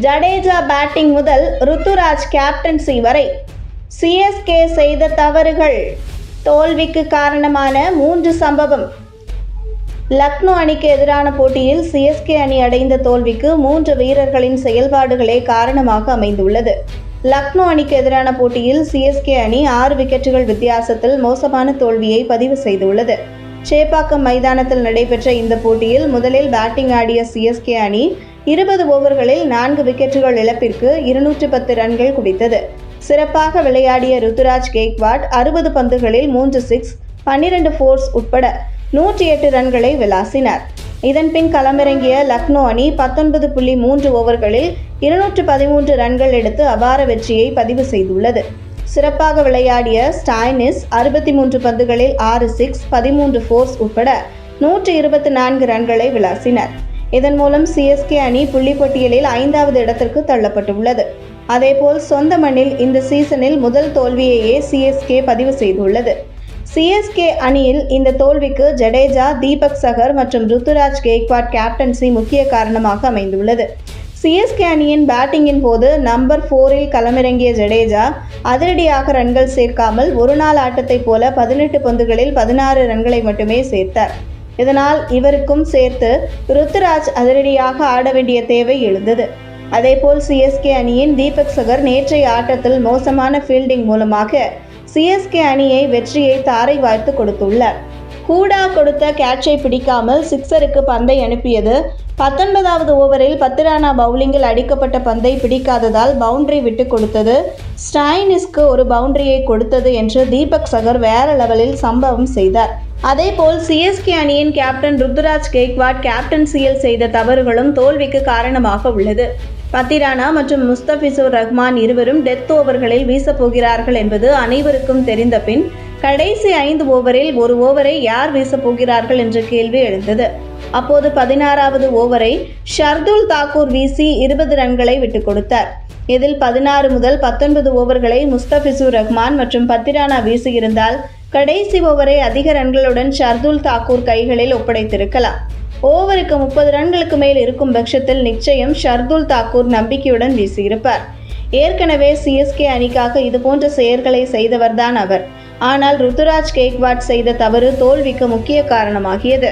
Jadeja batting முதல் Ruturaj captaincy வரை CSK செய்த தவறுகள் தோல்விக்கு காரணமான மூன்று சம்பவம். லக்னோ அணிக்கு எதிரான போட்டியில் சிஎஸ்கே அணி அடைந்த தோல்விக்கு மூன்று வீரர்களின் செயல்பாடுகளே காரணமாக அமைந்துள்ளது. லக்னோ அணிக்கு எதிரான போட்டியில் சிஎஸ்கே அணி ஆறு விக்கெட்டுகள் வித்தியாசத்தில் மோசமான தோல்வியை பதிவு செய்துள்ளது. சேப்பாக்கம் மைதானத்தில் நடைபெற்ற இந்த போட்டியில் முதலில் பேட்டிங் ஆடிய சிஎஸ்கே அணி இருபது ஓவர்களில் நான்கு விக்கெட்டுகள் இழப்பிற்கு இருநூற்று பத்து ரன்கள் குவித்தது. சிறப்பாக விளையாடிய ருத்துராஜ் கேக்வாட் அறுபது பந்துகளில் மூன்று சிக்ஸ் பன்னிரண்டு ஃபோர்ஸ் உட்பட நூற்றி எட்டு ரன்களை விளாசினார். இதன்பின் களமிறங்கிய லக்னோ அணி பத்தொன்பது புள்ளி மூன்று ஓவர்களில் இருநூற்று பதிமூன்று ரன்கள் எடுத்து அபார வெற்றியை பதிவு செய்துள்ளது. சிறப்பாக விளையாடிய ஸ்டாய்னிஸ் அறுபத்தி மூன்று பந்துகளில் ஆறு சிக்ஸ் பதிமூன்று ஃபோர்ஸ் உட்பட நூற்று இருபத்தி நான்கு ரன்களை விளாசினர். இதன் மூலம் சிஎஸ்கே அணி புள்ளிப்பட்டியலில் ஐந்தாவது இடத்திற்கு தள்ளப்பட்டுள்ளது. அதேபோல் சொந்த மண்ணில் இந்த சீசனில் முதல் தோல்வியையே சிஎஸ்கே பதிவு செய்துள்ளது. சிஎஸ்கே அணியில் இந்த தோல்விக்கு ஜடேஜா தீபக் சகர் மற்றும் ருத்துராஜ் கேக்வாட் கேப்டன்சி முக்கிய காரணமாக அமைந்துள்ளது. சிஎஸ்கே அணியின் பேட்டிங்கின் போது நம்பர் ஃபோரில் களமிறங்கிய ஜடேஜா அதிரடியாக ரன்கள் சேர்க்காமல் ஒரு நாள் ஆட்டத்தைப் போல பதினெட்டு பந்துகளில் பதினாறு ரன்களை மட்டுமே சேர்த்தார். இதனால் இவருக்கும் சேர்த்து ருத்துராஜ் அதிரடியாக ஆட வேண்டிய தேவை எழுந்தது. அதேபோல் சிஎஸ்கே அணியின் தீபக் சகர் நேற்றைய ஆட்டத்தில் மோசமான ஃபீல்டிங் மூலமாக சிஎஸ்கே அணியை வெற்றியை தாரை வாய்த்து கொடுத்துள்ளார். கூடா கொடுத்த கேட்சை பிடிக்காமல் சிக்ஸருக்கு பந்தை அனுப்பியது பத்தொன்பதாவது ஓவரில் பத்து ரானா பவுலிங்கில் அடிக்கப்பட்ட பந்தை பிடிக்காததால் பவுண்டரி விட்டு கொடுத்தது ஸ்டாயினிஸ்க்கு ஒரு பவுண்டரியை கொடுத்தது என்று தீபக் சகர் வேற லெவலில் சம்பவம் செய்தார். அதேபோல் சிஎஸ்கே அணியின் கேப்டன் ருத்ராஜ் கேக்வாட் கேப்டன்சியில் செய்த தவறுகளும் தோல்விக்கு காரணமாக உள்ளது. பத்திரானா மற்றும் முஸ்தபிசுர் ரஹ்மான் இருவரும் டெத் ஓவர்களில் வீசப்போகிறார்கள் என்பது அனைவருக்கும் தெரிந்த பின் கடைசி ஐந்து ஓவரில் ஒரு ஓவரை யார் வீசப்போகிறார்கள் என்ற கேள்வி எழுந்தது. அப்போது பதினாறாவது ஓவரை ஷர்துல் தாக்கூர் வீசி இருபது ரன்களை விட்டுக் கொடுத்தார். இதில் பதினாறு முதல் பத்தொன்பது ஓவர்களை முஸ்தபிசூர் ரஹ்மான் மற்றும் பத்திரானா வீசியிருந்தால் கடைசி ஓவரை அதிக ரன்களுடன் ஷர்துல் தாக்கூர் கைகளில் ஒப்படைத்திருக்கலாம். ஓவருக்கு முப்பது ரன்களுக்கு மேல் இருக்கும் பட்சத்தில் நிச்சயம் ஷர்துல் தாக்கூர் நம்பிக்கையுடன் வீசியிருப்பார். ஏற்கனவே சிஎஸ்கே அணிக்காக இதுபோன்ற செயல்களை செய்தவர்தான் அவர். ஆனால் ருத்துராஜ் கேக்வாட் செய்த தவறு தோல்விக்கு முக்கிய காரணமாகியது.